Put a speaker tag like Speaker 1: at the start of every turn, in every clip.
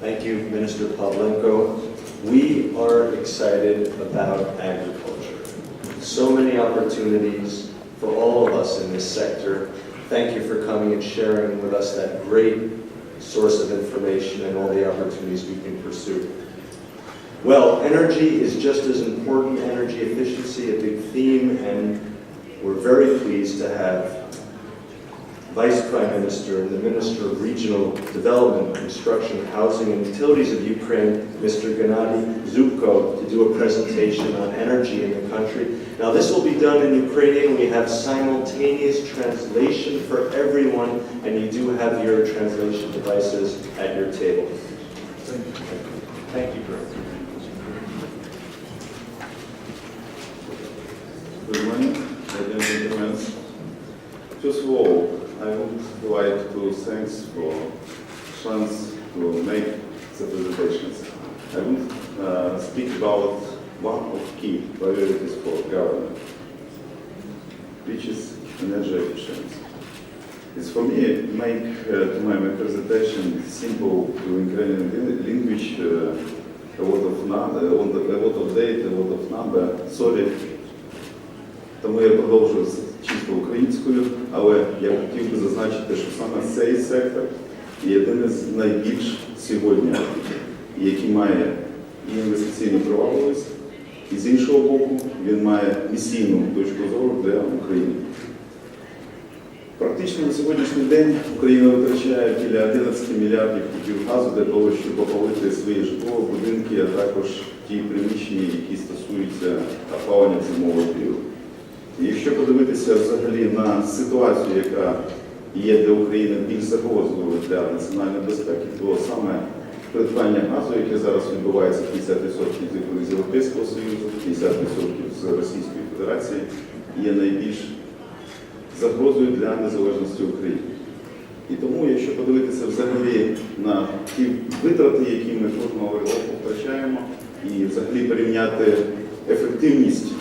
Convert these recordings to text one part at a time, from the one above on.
Speaker 1: Thank you, Minister Pavlenko. We are excited about agriculture. So many opportunities for all of us in this sector. Thank you for coming and sharing with us that great source of information and all the opportunities we can pursue. Well, energy is just as important, energy efficiency, a big theme, and we're very pleased to have Vice Prime Minister and the Minister of Regional Development, Construction, Housing and Utilities of Ukraine, Mr. Gennady Zubko, to do a presentation on energy in the country. Now, this will be done in Ukrainian. We have simultaneous translation for everyone, and you do have your translation devices at your table. Thank you, Thank Greg.
Speaker 2: Good morning, ladies and gentlemen. First of all, I would like to thanks for chance to make the presentations. I will uh, speak about one of key priorities for government, which is energy efficiency. It's for me make uh, my presentation simple to Ukrainian language uh, a lot of number, a lot of, a lot of data, a lot of number. Sorry, тому я продовжую чисто українською, але я хотів би зазначити, що саме цей сектор є із найбільш сьогодні, який має інвестиційну привабливість, і з іншого боку, він має місійну точку зору для України. Практично на сьогоднішній день Україна витрачає біля 11 мільярдів кубів газу для того, щоб опалити свої житлові будинки, а також ті приміщення, які стосуються опалення в зимовий період. І Якщо подивитися взагалі на ситуацію, яка є для України більш загрозливою для національної безпеки, то саме придбання газу, яке зараз відбувається 50% з Європейського Союзу, 50% з Російської Федерації, є найбільш загрозою для незалежності України. І тому, якщо подивитися взагалі на ті витрати, які ми кожного року втрачаємо, і взагалі порівняти ефективність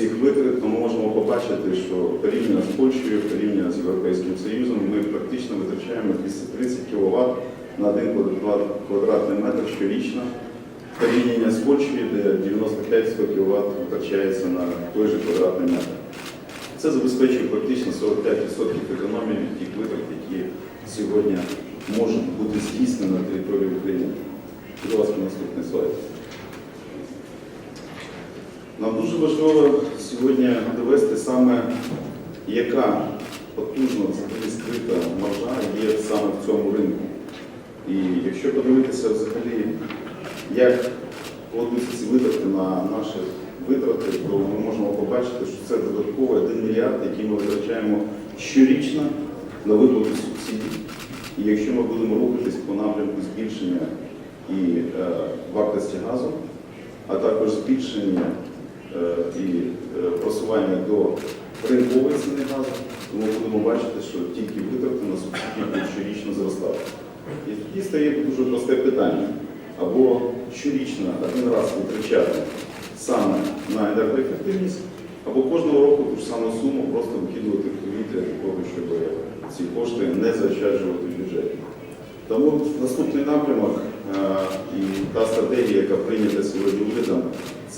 Speaker 2: цих витрат, то ми можемо побачити, що порівняно з Польщею, порівняно з Європейським Союзом, ми практично витрачаємо 230 кВт на один квадрат- квадратний метр щорічно. Порівняння з Польщею, де 95 кВт витрачається на той же квадратний метр. Це забезпечує практично 45% економії від тих витрат, які сьогодні можуть бути здійснені на території України. Будь ласка, наступний слайд. Нам дуже важливо сьогодні довести саме, яка потужна взагалі скрита маржа є саме в цьому ринку. І якщо подивитися взагалі, як кладуться ці витрати на наші витрати, то ми можемо побачити, що це додатково 1 мільярд, який ми витрачаємо щорічно на виплату субсидій. І якщо ми будемо рухатись по напрямку збільшення і е, вартості газу, а також збільшення і е, просування до ринкової ціни газу, то ми будемо бачити, що тільки витрати на субсидії щорічно зростати. І тоді стає дуже просте питання. Або щорічно один раз витрачати саме на енергоефективність, або кожного року ту ж саму суму просто викидувати в повітря для того, щоб ці кошти не заощаджувати в бюджеті. Тому наступний напрямок е, і та стратегія, яка прийнята сьогодні урядом,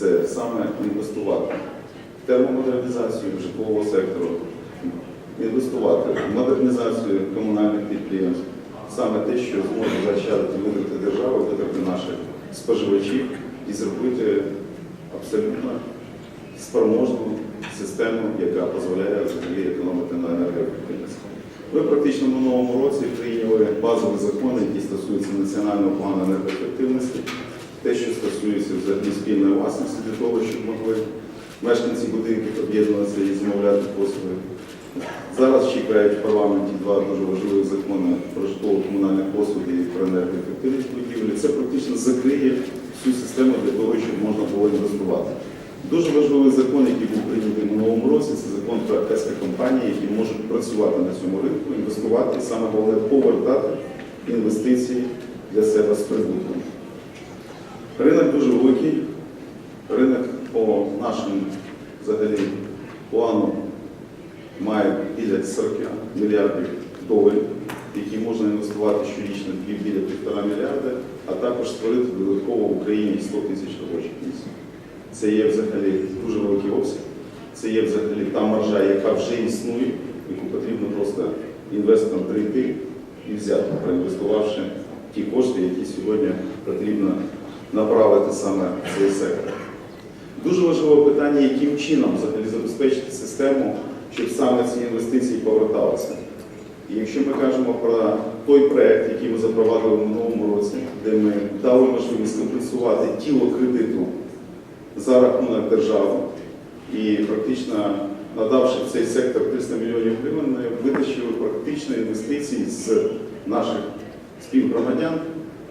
Speaker 2: це саме інвестувати в термомодернізацію житлового сектору, інвестувати в модернізацію комунальних підприємств, саме те, що зможе заощадити витрати держави, витрати наших споживачів і зробити абсолютно спроможну систему, яка дозволяє взагалі економити на енергоефективності. Ми практично в минулому році прийняли базові закони, які стосуються національного плану енергоефективності, те, що стосується взагалі спільної власності для того, щоб могли мешканці будинків об'єднуватися і замовляти послуги. Зараз чекають в парламенті два дуже важливі закони про житлово-комунальні послуги і про енергоефективність будівлі. Це практично закриє всю систему для того, щоб можна було інвестувати. Дуже важливий закон, який був прийнятий минулому році, це закон про СК-компанії, які можуть працювати на цьому ринку, інвестувати і саме головне повертати інвестиції для себе з прибутком. Ринок дуже великий. Ринок по нашим взагалі плану має біля 40 мільярдів доларів, які можна інвестувати щорічно біля півтора мільярди, а також створити додатково в Україні 100 тисяч робочих місць. Це є взагалі дуже великий обсяг. Це є взагалі та маржа, яка вже існує, яку потрібно просто інвесторам прийти і взяти, проінвестувавши ті кошти, які сьогодні потрібно направити саме цей сектор. Дуже важливе питання, яким чином взагалі забезпечити систему, щоб саме ці інвестиції поверталися. І якщо ми кажемо про той проект, який ми запровадили в минулому році, де ми дали можливість компенсувати тіло кредиту за рахунок держави і практично надавши цей сектор 300 мільйонів гривень, ми витащили практично інвестиції з наших співгромадян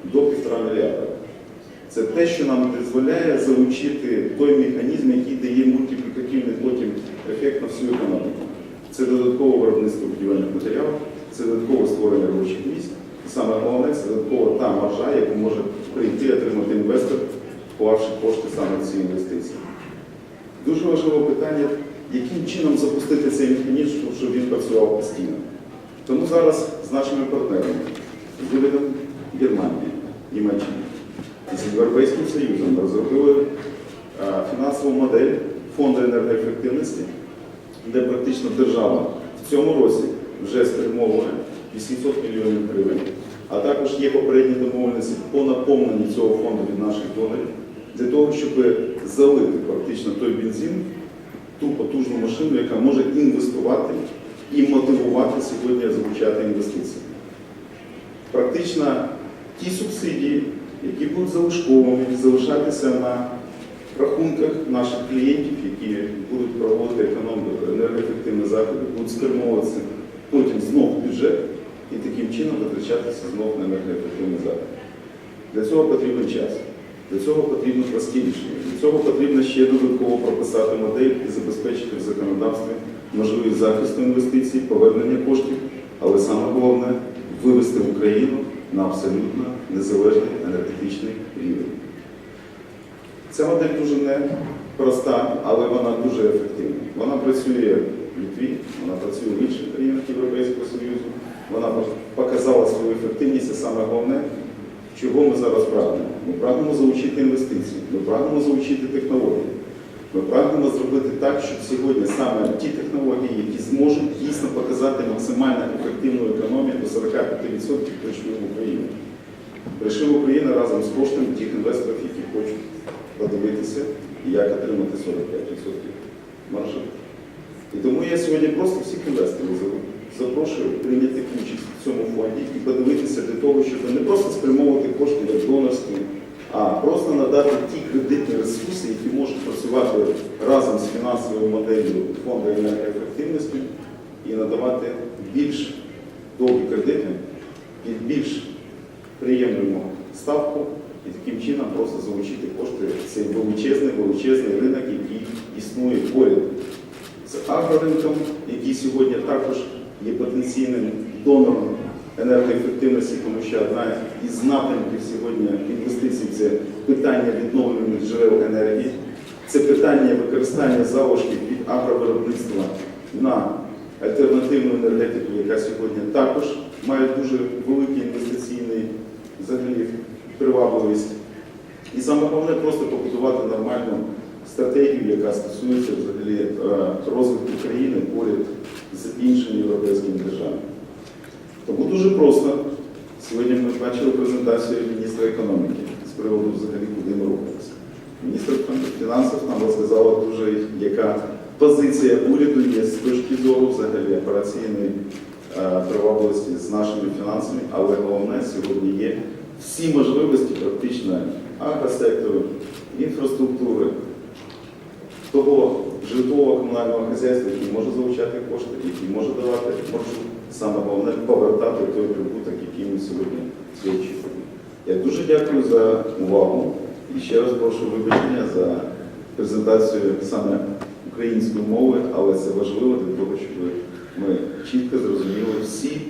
Speaker 2: до півтора мільярда. Це те, що нам дозволяє залучити той механізм, який дає мультиплікативний потім ефект на всю економіку. Це додаткове виробництво будівельних матеріалів, це додаткове створення робочих місць. Саме головне, це додаткова та маржа, яку може прийти отримати інвестор, вклавши кошти саме в ці інвестиції. Дуже важливе питання, яким чином запустити цей механізм, щоб він працював постійно. Тому зараз з нашими партнерами, з урядом Германії, Німеччини, з Європейським Союзом розробили е, фінансову модель фонду енергоефективності, де практично держава в цьому році вже спрямовує 800 мільйонів гривень, а також є попередні домовленості по наповненню цього фонду від наших донорів, для того, щоб залити практично той бензин, ту потужну машину, яка може інвестувати і мотивувати сьогодні залучати інвестиції. Практично ті субсидії, які будуть залишковими, залишатися на рахунках наших клієнтів, які будуть проводити економіку, енергоефективні заходи, будуть спрямовуватися потім знов в бюджет і таким чином витрачатися знов на енергоефективні заходи. Для цього потрібен час, для цього потрібно прості рішення, для цього потрібно ще додатково прописати модель і забезпечити в законодавстві можливість захисту інвестицій, повернення коштів, але саме головне вивести в Україну на абсолютно незалежний енергетичний рівень. Ця модель дуже непроста, але вона дуже ефективна. Вона працює в Літві, вона працює в інших країнах Європейського Союзу, вона показала свою ефективність, і саме головне, чого ми зараз прагнемо. Ми прагнемо залучити інвестиції, ми прагнемо залучити технології. Ми прагнемо зробити так, щоб сьогодні саме ті технології, які зможуть дійсно показати максимально ефективну економію до 45% прийшли в Україну. Прийшли в Україну разом з коштами тих інвесторів, які хочуть подивитися, як отримати 45% маржі. І тому я сьогодні просто всіх інвесторів запрошую прийняти участь в цьому фонді і подивитися для того, щоб не просто спрямовувати кошти як донорські, а просто надати ті кредитні ресурси, які можуть працювати разом з фінансовою моделлю фонду енергоефективності і надавати більш довгі кредити під більш приємну ставку і таким чином просто залучити кошти в цей величезний, величезний ринок, який існує поряд з агроринком, який сьогодні також є потенційним донором енергоефективності, тому що одна із напрямків сьогодні інвестицій це питання відновлюваних джерел енергії, це питання використання залишків від агровиробництва на альтернативну енергетику, яка сьогодні також має дуже великий інвестиційний взагалі привабливість. І саме головне просто побудувати нормальну стратегію, яка стосується взагалі е, розвитку країни поряд з іншими європейськими державами. Тому дуже просто. Сьогодні ми бачили презентацію міністра економіки з приводу взагалі, куди ми рухаємося. Міністр фінансів нам розказала дуже, яка позиція уряду є з точки зору взагалі операційної е, привабливості з нашими фінансами, але головне сьогодні є всі можливості практично агросектору, інфраструктури, того житлового комунального хазяйства, який може залучати кошти, який може давати маршрут, саме головне повертати той прибуток, який ми сьогодні очікуємо. Я дуже дякую за увагу і ще раз прошу вибачення за презентацію саме української мови, але це важливо для того, щоб ми чітко зрозуміли всі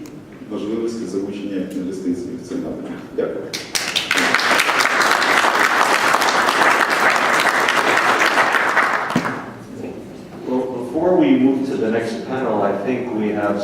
Speaker 2: можливості залучення інвестицій в цей напрямок. Дякую.
Speaker 3: Before we move to the next panel, I think we have